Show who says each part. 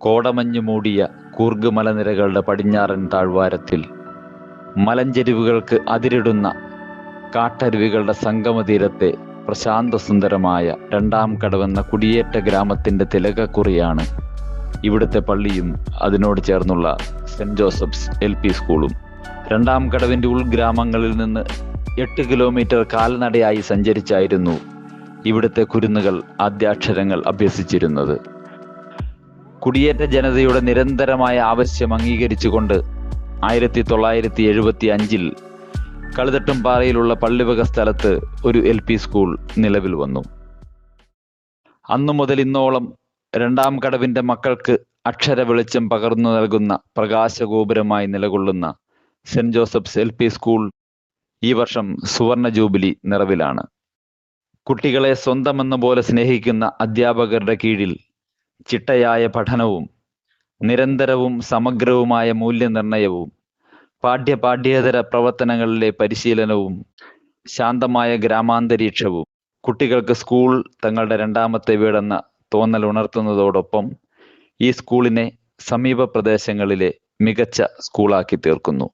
Speaker 1: കോടമഞ്ഞു മൂടിയ കൂർഗ് മലനിരകളുടെ പടിഞ്ഞാറൻ താഴ്വാരത്തിൽ മലഞ്ചെരിവുകൾക്ക് അതിരിടുന്ന കാട്ടരുവികളുടെ സംഗമതീരത്തെ പ്രശാന്തസുന്ദരമായ രണ്ടാം കടവെന്ന കുടിയേറ്റ ഗ്രാമത്തിന്റെ തിലകക്കുറിയാണ് ഇവിടുത്തെ പള്ളിയും അതിനോട് ചേർന്നുള്ള സെന്റ് ജോസഫ്സ് എൽ പി സ്കൂളും. രണ്ടാം കടവിന്റെ ഉൾഗ്രാമങ്ങളിൽ നിന്ന് എട്ട് കിലോമീറ്റർ കാൽനടയായി സഞ്ചരിച്ചായിരുന്നു ഇവിടുത്തെ കുരുന്നുകൾ ആദ്യാക്ഷരങ്ങൾ അഭ്യസിച്ചിരുന്നത്. കുടിയേറ്റ ജനതയുടെ നിരന്തരമായ ആവശ്യം അംഗീകരിച്ചുകൊണ്ട് ആയിരത്തി തൊള്ളായിരത്തി എഴുപത്തി അഞ്ചിൽ കളുതട്ടുംപാറയിലുള്ള പള്ളിവക സ്ഥലത്ത് ഒരു എൽ പി സ്കൂൾ നിലവിൽ വന്നു. അന്നു മുതൽ ഇന്നോളം രണ്ടാം കടവിന്റെ മക്കൾക്ക് അക്ഷര വെളിച്ചം പകർന്നു നൽകുന്ന പ്രകാശഗോപുരമായി നിലകൊള്ളുന്ന Saint Joseph's L P school ഈ വർഷം സുവർണ ജൂബിലി നിറവിലാണ്. കുട്ടികളെ സ്വന്തമെന്ന പോലെ സ്നേഹിക്കുന്ന അധ്യാപകരുടെ കീഴിൽ ചിട്ടയായ പഠനവും നിരന്തരവും സമഗ്രവുമായ മൂല്യനിർണയവും പാഠ്യപാഠ്യേതര പ്രവർത്തനങ്ങളിലെ പരിശീലനവും ശാന്തമായ ഗ്രാമാന്തരീക്ഷവും കുട്ടികൾക്ക് സ്കൂൾ തങ്ങളുടെ രണ്ടാമത്തെ വീടെന്ന തോന്നൽ ഉണർത്തുന്നതോടൊപ്പം ഈ സ്കൂളിനെ സമീപ പ്രദേശങ്ങളിലെ മികച്ച സ്കൂളാക്കി തീർക്കുന്നു.